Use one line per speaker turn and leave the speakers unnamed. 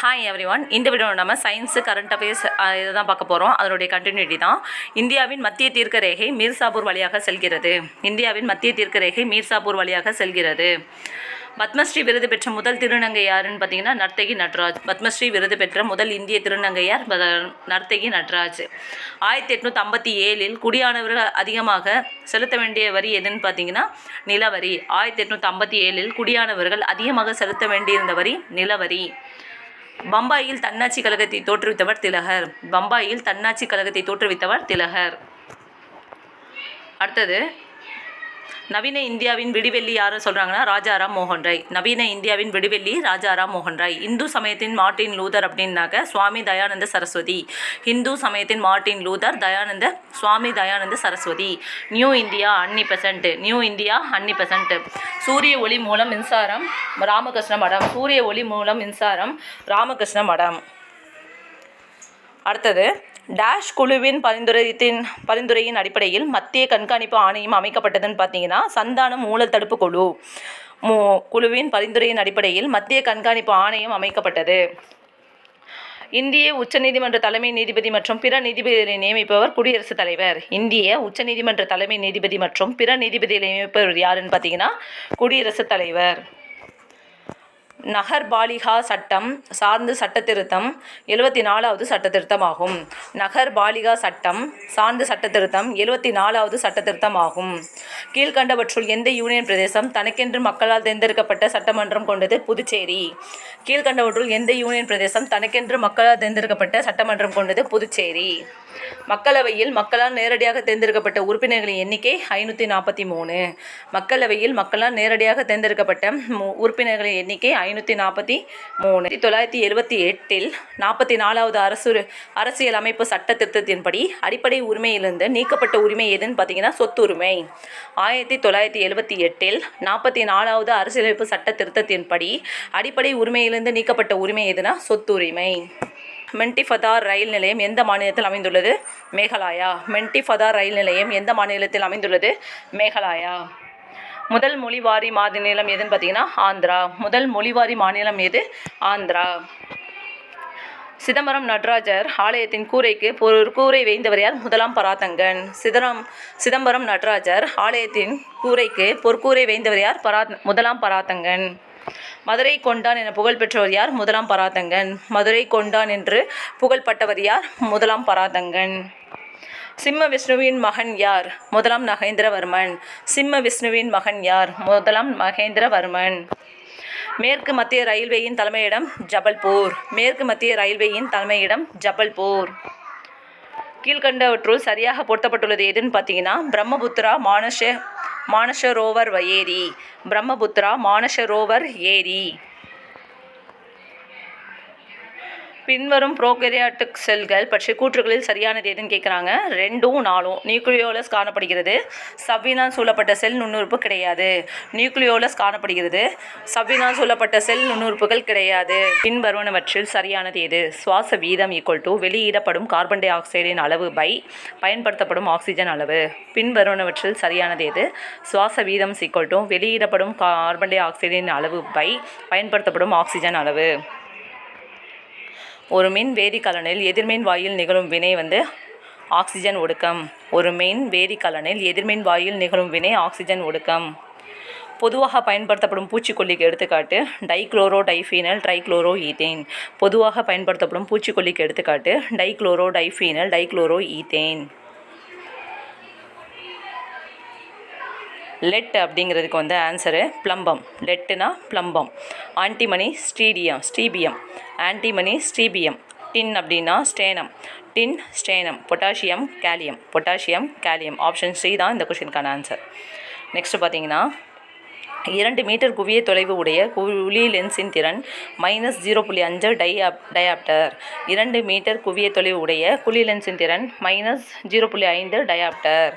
Hi everyone இந்த video நம்ம science current affairs இதை தான் பார்க்க போகிறோம் அதனுடைய கண்டினியூட்டி தான். இந்தியாவின் மத்திய தீர்க்க ரேகை மீர்சாபூர் வழியாக செல்கிறது. இந்தியாவின் மத்திய தீர்க்க ரேகை மீர்சாபூர் வழியாக செல்கிறது. பத்மஸ்ரீ விருது பெற்ற முதல் திருநங்கை யாருன்னு பார்த்தீங்கன்னா நர்த்தகி நட்ராஜ். பத்மஸ்ரீ விருது பெற்ற முதல் இந்திய திருநங்கையார் நர்த்தகி நட்ராஜ். ஆயிரத்தி எட்நூற்றி ஐம்பத்தி ஏழில் குடியானவர்கள் அதிகமாக செலுத்த வேண்டிய வரி எதுன்னு பார்த்தீங்கன்னா நிலவரி. ஆயிரத்தி எட்நூற்றி ஐம்பத்தி ஏழில் குடியானவர்கள் அதிகமாக செலுத்த வேண்டியிருந்த வரி நிலவரி. பம்பாயில் தன்னாட்சி கழகத்தை தோற்றுவித்தவர் திலகர். பம்பாயில் தன்னாட்சி கழகத்தை தோற்றுவித்தவர் திலகர். அடுத்தது நவீன இந்தியாவின் விடிவெள்ளி யாரை சொல்கிறாங்கன்னா ராஜாராம் மோகன் ராய். நவீன இந்தியாவின் விடிவெள்ளி ராஜாராம் மோகன் ராய். இந்து சமயத்தின் மார்ட்டின் லூதர் அப்படின்னாக்க சுவாமி தயானந்த சரஸ்வதி. இந்து சமயத்தின் Martin Luther Dayananda Swami Dayananda Saraswati. New India Annie Besant. New India Annie Besant. சூரிய ஒளி மூலம் மின்சாரம் ராமகிருஷ்ண மடம். சூரிய ஒளி மூலம் மின்சாரம் ராமகிருஷ்ண மடம். அடுத்தது டேஷ் குழுவின் பரிந்துரைத்தின் பரிந்துரையின் அடிப்படையில் மத்திய கண்காணிப்பு ஆணையம் அமைக்கப்பட்டதுன்னு பார்த்தீங்கன்னா சந்தானம் ஊழல் தடுப்பு குழு. மு குழுவின் பரிந்துரையின் அடிப்படையில் மத்திய கண்காணிப்பு ஆணையம் அமைக்கப்பட்டது. இந்திய உச்சநீதிமன்ற தலைமை நீதிபதி மற்றும் பிற நீதிபதிகளை நியமிப்பவர் குடியரசுத் தலைவர். இந்திய உச்சநீதிமன்ற தலைமை நீதிபதி மற்றும் பிற நீதிபதிகளை நியமிப்பவர் யாருன்னு பார்த்தீங்கன்னா குடியரசுத் தலைவர். நகர்பாலிகா சட்டம் சார்ந்து சட்டத்திருத்தம் எழுவத்தி நாலாவது சட்டத்திருத்தமாகும். நகர்பாலிகா சட்டம் சார்ந்து சட்டத்திருத்தம் எழுவத்தி நாலாவது சட்டத்திருத்தமாகும். கீழ்கண்டவற்றுள் எந்த யூனியன் பிரதேசம் தனக்கென்று மக்களால் தேர்ந்தெடுக்கப்பட்ட சட்டமன்றம் கொண்டது? புதுச்சேரி. கீழ்கண்டவற்றுள் எந்த யூனியன் பிரதேசம் தனக்கென்று மக்களால் தேர்ந்தெடுக்கப்பட்ட சட்டமன்றம் கொண்டது? புதுச்சேரி. மக்களவையில் மக்களால் நேரடியாக தேர்ந்தெடுக்கப்பட்ட உறுப்பினர்களின் எண்ணிக்கை ஐநூற்றி நாற்பத்தி மூணு. மக்களவையில் மக்களால் நேரடியாக தேர்ந்தெடுக்கப்பட்ட மு- உறுப்பினர்களின் எண்ணிக்கை ஐநூற்றி நாற்பத்தி மூணு. தொள்ளாயிரத்தி எழுபத்தி எட்டில் நாற்பத்தி நாலாவது அரசு அரசியல் அமைப்பு சட்ட திருத்தத்தின்படி அடிப்படை உரிமையிலிருந்து நீக்கப்பட்ட உரிமை எதுன்னு பார்த்தீங்கன்னா சொத்துரிமை. ஆயிரத்தி தொள்ளாயிரத்தி எழுபத்தி எட்டில் நாற்பத்தி நாலாவது அரசியலமைப்பு சட்ட திருத்தத்தின்படி அடிப்படை உரிமையிலிருந்து நீக்கப்பட்ட உரிமை எதுனா சொத்துரிமை. மென்டிஃபதார் ரயில் நிலையம் எந்த மாநிலத்தில் அமைந்துள்ளது? மேகாலயா. மென்டிஃபதார் ரயில் நிலையம் எந்த மாநிலத்தில் அமைந்துள்ளது? மேகாலயா. முதல் மொழிவாரி மாநிலம் எதுன்னு பார்த்தீங்கன்னா ஆந்திரா. முதல் மொழிவாரி மாநிலம் எது? ஆந்திரா. சிதம்பரம் நடராஜர் ஆலயத்தின் கூரைக்கு ஒரு கூரை வேந்தவர் யார்? முதலாம் பராத்தங்கன் சிதரம் சிதம்பரம் நடராஜர் ஆலயத்தின் கூரைக்கு பொற்கூரை வேந்தவர் யார்? பரா முதலாம் பராத்தங்கன் மதுரை கொண்டான் என புகழ் பெற்றவர் யார்? முதலாம் பராதங்கன் மதுரை கொண்டான் என்று புகழ்பட்டவர் யார்? முதலாம் பராதங்கன் சிம்ம விஷ்ணுவின் மகன் யார்? முதலாம் நகேந்திரவர்மன் சிம்ம விஷ்ணுவின் மகன் யார்? முதலாம் மகேந்திரவர்மன். மேற்கு மத்திய ரயில்வேயின் தலைமையிடம் ஜபல்பூர். மேற்கு மத்திய ரயில்வேயின் தலைமையிடம் ஜபல்பூர். கீழ்கண்டவற்றுள் சரியாக பொருத்தப்பட்டுள்ளது எதுன்னு பார்த்தீங்கன்னா பிரம்மபுத்திரா மானச மானசரோவர் ஏரி பிரம்மபுத்திரா மானசரோவர் ஏரி பின்வரும் ப்ரோகரியாட்டிக் செல்கள் பற்றிய கூற்றுகளில் சரியானது எதுன்னு கேட்குறாங்க ரெண்டும் நாலும். நியூக்ளியோலஸ் காணப்படுகிறது. சவ்வினால் சூழப்பட்ட செல் நுண்ணுறுப்பு கிடையாது. நியூக்ளியோலஸ் காணப்படுகிறது. சவ்வினால் சூழப்பட்ட செல் நுண்ணுறுப்புகள் கிடையாது. பின்வருவனவற்றில் சரியானது எது? சுவாச வீதம் ஈக்குவல் டு வெளியிடப்படும் கார்பன் டை ஆக்சைடின் அளவு பை பயன்படுத்தப்படும் ஆக்சிஜன் அளவு. பின்வருவனவற்றில் சரியானது எது? சுவாச வீதம் ஈக்குவல் டு வெளியிடப்படும் கார்பன் டை ஆக்சைடின் அளவு பை பயன்படுத்தப்படும் ஆக்சிஜன் அளவு. ஒரு மின் வேதிக்கலனில் எதிர்மின் வாயில் நிகழும் வினை வந்து ஆக்சிஜன் ஒடுக்கம். ஒரு மின் வேதிக்கலனில் எதிர்மின் வாயில் நிகழும் வினை ஆக்சிஜன் ஒடுக்கம். பொதுவாக பயன்படுத்தப்படும் பூச்சிக்கொல்லிக்கு எடுத்துக்காட்டு டைக்ளோரோ டைஃபீனல் ட்ரைக்ளோரோ ஈத்தேன் பொதுவாக பயன்படுத்தப்படும் பூச்சிக்கொல்லிக்கு எடுத்துக்காட்டு dichloro diphenyl dichloro ethane lead அப்படிங்கிறதுக்கு வந்து ஆன்சரு ப்ளம்பம். லெட்டுனா plumbum. Antimony ஸ்டீடியம் stibium antimony stibium tin அப்படின்னா stannum. Tin stannum. Potassium kalium. Potassium kalium. Option C தான் இந்த கொஷினுக்கான ஆன்சர் நெக்ஸ்ட் பார்த்தீங்கன்னா இரண்டு மீட்டர் குவிய தொலைவு உடைய குழி லென்ஸின் திறன் மைனஸ் ஜீரோ புள்ளி அஞ்சு டையாப் டயாப்டர் இரண்டு மீட்டர் குவிய தொலைவு உடைய குழி லென்ஸின் திறன் மைனஸ் ஜீரோ புள்ளி ஐந்து டயாப்டர்